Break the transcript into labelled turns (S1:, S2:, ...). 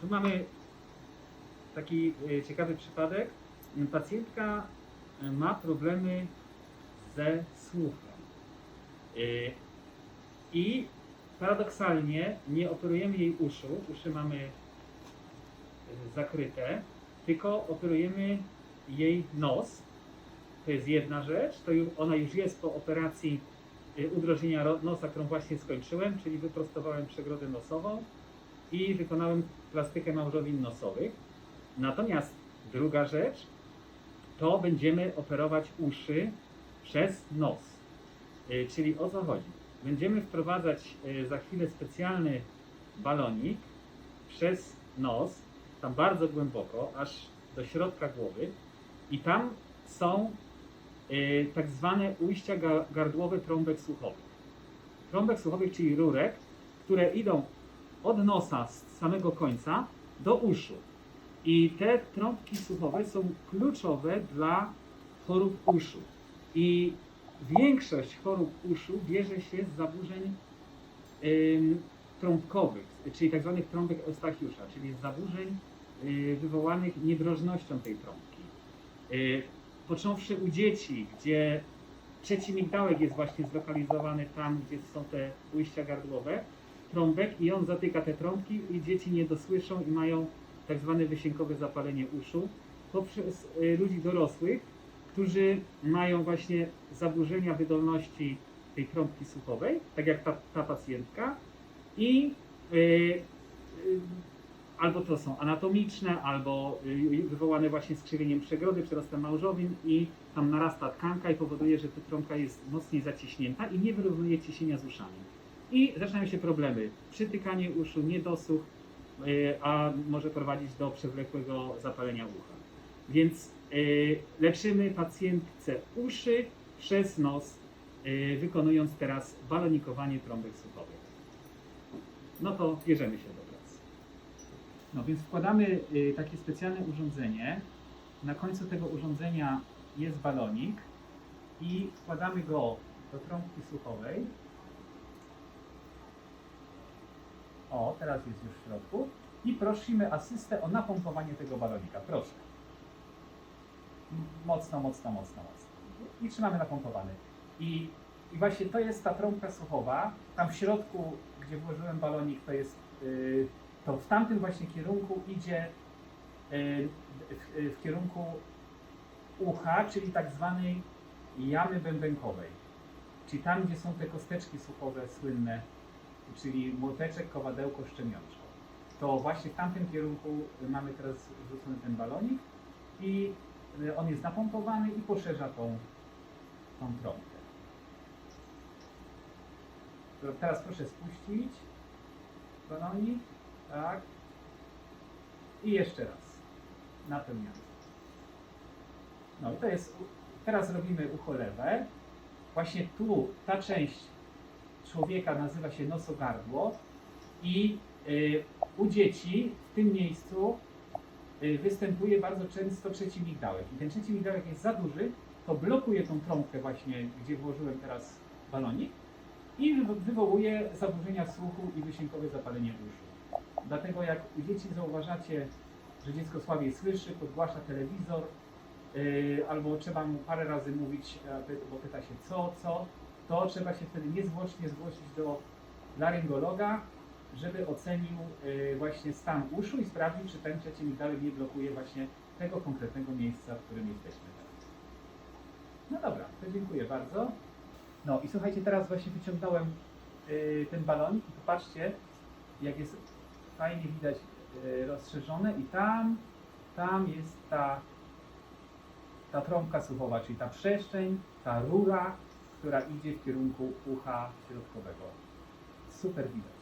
S1: tu mamy taki e, ciekawy przypadek. Pacjentka e, ma problemy ze słuchem. E, I paradoksalnie nie operujemy jej uszu, uszy mamy zakryte, tylko operujemy jej nos. To jest jedna rzecz, to ona już jest po operacji udrożnienia ro- nosa, którą właśnie skończyłem, czyli wyprostowałem przegrodę nosową i wykonałem plastykę małżowin nosowych. Natomiast druga rzecz, to będziemy operować uszy przez nos. Y, Czyli o co chodzi? Będziemy wprowadzać y, za chwilę specjalny balonik przez nos, tam bardzo głęboko, aż do środka głowy i tam są y, tak zwane ujścia ga- gardłowe trąbek słuchowych. Trąbek słuchowych, czyli rurek, które idą od nosa z samego końca do uszu. I te trąbki słuchowe są kluczowe dla chorób uszu. I większość chorób uszu bierze się z zaburzeń ym, trąbkowych, czyli tak zwanych trąbek Eustachiusza, czyli z zaburzeń y, wywołanych niedrożnością tej trąbki. Y, Począwszy u dzieci, gdzie trzeci migdałek jest właśnie zlokalizowany tam, gdzie są te ujścia gardłowe, trąbek i on zatyka te trąbki i dzieci nie dosłyszą i mają tak zwane wysiękowe zapalenie uszu. Poprzez y, ludzi dorosłych, którzy mają właśnie zaburzenia wydolności tej trąbki słuchowej, tak jak ta, ta pacjentka i y, y, albo to są anatomiczne, albo wywołane właśnie skrzywieniem przegrody, przyrostem małżowin i tam narasta tkanka i powoduje, że ta trąbka jest mocniej zaciśnięta i nie wyrównuje ciśnienia z uszami. I zaczynają się problemy. Przytykanie uszu, niedosłuch, y, a może prowadzić do przewlekłego zapalenia ucha. Więc y, leczymy pacjentce uszy przez nos, y, wykonując teraz balonikowanie trąbek słuchowych. No to bierzemy się do pracy. No więc wkładamy y, takie specjalne urządzenie. Na końcu tego urządzenia jest balonik i wkładamy go do trąbki słuchowej. O, teraz jest już w środku. I prosimy asystę o napompowanie tego balonika. Proszę. Mocno, mocno, mocno, mocno. I trzymamy napompowany. I, I właśnie to jest ta trąbka słuchowa. Tam w środku, gdzie włożyłem balonik, to jest y, to w tamtym właśnie kierunku idzie y, w, y, w kierunku ucha, czyli tak zwanej jamy bębenkowej. Czyli tam, gdzie są te kosteczki słuchowe słynne, czyli młoteczek, kowadełko, szczemionczko. To właśnie w tamtym kierunku mamy teraz wrzucony ten balonik i y, on jest napompowany i poszerza tą, tą trąbkę. Teraz proszę spuścić balonik. Tak. I jeszcze raz. Napełniamy. No i to jest. Teraz robimy ucho lewe. Właśnie tu ta część człowieka nazywa się nosogardło i y, u dzieci w tym miejscu y, występuje bardzo często trzeci migdałek. I ten trzeci migdałek jest za duży, to blokuje tą trąbkę właśnie, gdzie włożyłem teraz balonik i wywo- wywołuje zaburzenia słuchu i wysiękowe zapalenie uszu. Dlatego jak u dzieci zauważacie, że dziecko słabiej słyszy, podgłasza telewizor, yy, albo trzeba mu parę razy mówić, bo pyta się co, co, to trzeba się wtedy niezwłocznie zgłosić do laryngologa, żeby ocenił yy, właśnie stan uszu i sprawdził, czy ten trzeci migdałek nie blokuje właśnie tego konkretnego miejsca, w którym jesteśmy. No dobra, to dziękuję bardzo. No i słuchajcie, teraz właśnie wyciągnąłem yy, ten balonik i popatrzcie, jak jest fajnie widać yy, rozszerzone i tam, tam jest ta, ta trąbka słuchowa, czyli ta przestrzeń, ta rura, która idzie w kierunku ucha środkowego. Super widać.